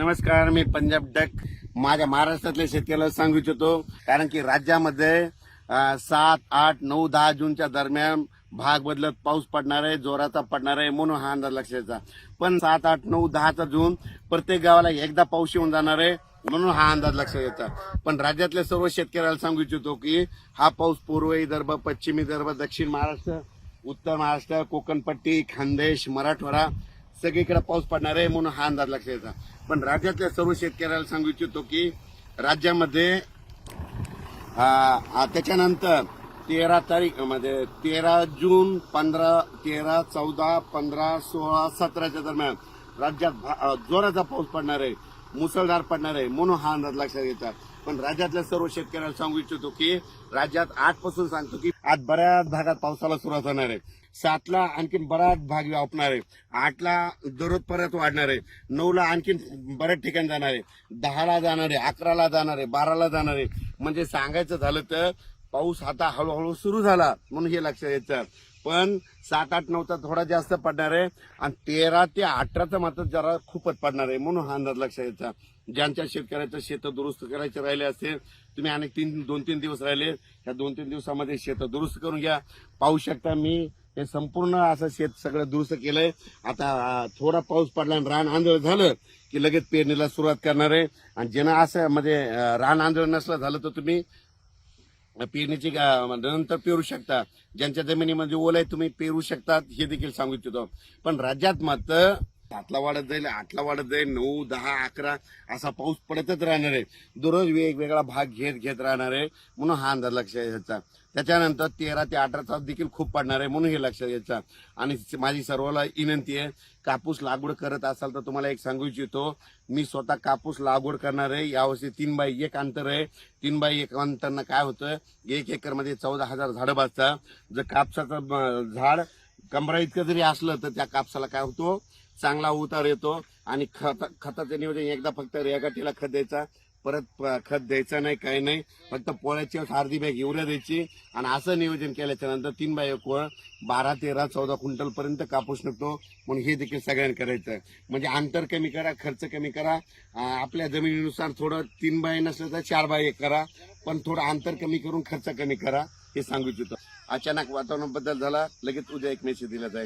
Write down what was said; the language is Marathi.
नमस्कार मी पंजाब डक. माझ्या महाराष्ट्रातल्या शेतकऱ्याला सांगू इच्छितो कारण की राज्यामध्ये सात आठ नऊ दहा जूनच्या दरम्यान भाग बदलत पाऊस पडणार आहे जोराचा पडणार आहे म्हणून हा अंदाज लक्षाचा पण सात आठ नऊ दहाचा जून प्रत्येक गावाला एकदा पाऊस येऊन जाणार आहे म्हणून हा अंदाज लक्षात येतात पण राज्यातल्या सर्व शेतकऱ्याला सांगू इच्छितो की हा पाऊस पूर्व विदर्भ पश्चिम विदर्भ दक्षिण महाराष्ट्र उत्तर महाराष्ट्र कोकणपट्टी खानदेश मराठवाडा सगळीकडे पाऊस पडणार आहे म्हणून हा अंदाज लक्षात येतो. पण राज्यातल्या सर्व शेतकऱ्याला सांगू इच्छितो की राज्यामध्ये त्याच्यानंतर तेरा तारीख म्हणजे तेरा जून पंधरा तेरा चौदा पंधरा सोळा सतराच्या दरम्यान राज्यात भा- जोराचा पाऊस पडणार आहे. मुसळधार पडणार आहे म्हणून हा अंदाज लक्षात घेतात. पण राज्यातल्या सर्व शेतकऱ्याला सांगू इच्छितो की राज्यात आठपासून सांगतो की आज बऱ्याच भागात पावसाला सुरुवात होणार आहे. सातला आणखीन बराच भाग व्यापणार आहे. आठला दररोज परत वाढणार आहे. नऊला आणखीन बऱ्याच ठिकाणी जाणार आहे. दहाला जाणार आहे. अकराला जाणार आहे. बाराला जाणार आहे. म्हणजे सांगायचं झालं तर पाऊस आता हळूहळू सुरू झाला म्हणून हे लक्षात येतं. पण सात आठ नऊचा थोडा जास्त पडणार आहे. आणि तेरा ते अठराचा मात्र जरा खूपच पडणार आहे म्हणून हा अंदाज लक्षात यायचा ज्यांच्या शेतकऱ्याचं शेत दुरुस्त करायचे राहिले असेल तुम्ही अनेक तीन दोन तीन दिवस राहिले. ह्या दोन तीन दिवसामध्ये शेत दुरुस्त करून घ्या. पाहू शकता मी हे संपूर्ण असं शेत सगळं दुरुस्त केलंय. आता थोडा पाऊस पडला आणि रान आंधळ झालं की लगेच पेरणीला सुरुवात करणार आहे. आणि ज्यांना असं म्हणजे रान आंधळ नसलं झालं तर तुम्ही पेरणीची गा- नंतर पेरू शकता. ज्यांच्या जमिनीमध्ये ओलाय आहे तुम्ही पेरू शकतात हे देखील सांगू इच्छितो. पण राज्यात मात्र सातला वाढत जाईल आठला वाढत जाईल नऊ दहा अकरा असा पाऊस पडतच राहणार आहे. दररोज वेगवेगळा भाग घेत घेत राहणार आहे म्हणून हा अंदाज लक्षात घ्यायचा. त्याच्यानंतर तेरा ते अठराचा देखील खूप पडणार आहे म्हणून हे लक्षात घ्यायचा. आणि माझी सर्वाला विनंती आहे कापूस लागवड करत असाल तर तुम्हाला एक सांगू इच्छितो मी स्वतः कापूस लागवड करणार आहे. यावर्षी तीन बाय एक अंतर आहे. तीन बाय एक अंतरनं काय होतं एक एकरमध्ये चौदा हजार झाडं बाजतात जर कापसाचं झाड कमरा इतकं जरी असलं तर त्या कापसाला काय होतो चांगला उतार येतो आणि खत खताचं नियोजन एकदा फक्त रेगाटीला खत द्यायचा परत प- खत द्यायचं नाही काही नाही. फक्त पोळ्याची अर्धी बॅग युरिया द्यायची आणि असं नियोजन केल्याच्यानंतर तीन बाय एक वळ बारा तेरा चौदा क्विंटल पर्यंत कापूस निघतो. म्हणून हे देखील सगळ्यांनी करायचं. म्हणजे अंतर कमी करा खर्च कमी करा. आपल्या जमिनीनुसार थोडं तीन बाय नसलं तर चार बाय एक करा. पण थोडं अंतर कमी करून खर्च कमी करा हे सांगू इच्छितो. अचानक वातावरण बदल झाला लगेच उद्या एक मेसेज दिला जाईल.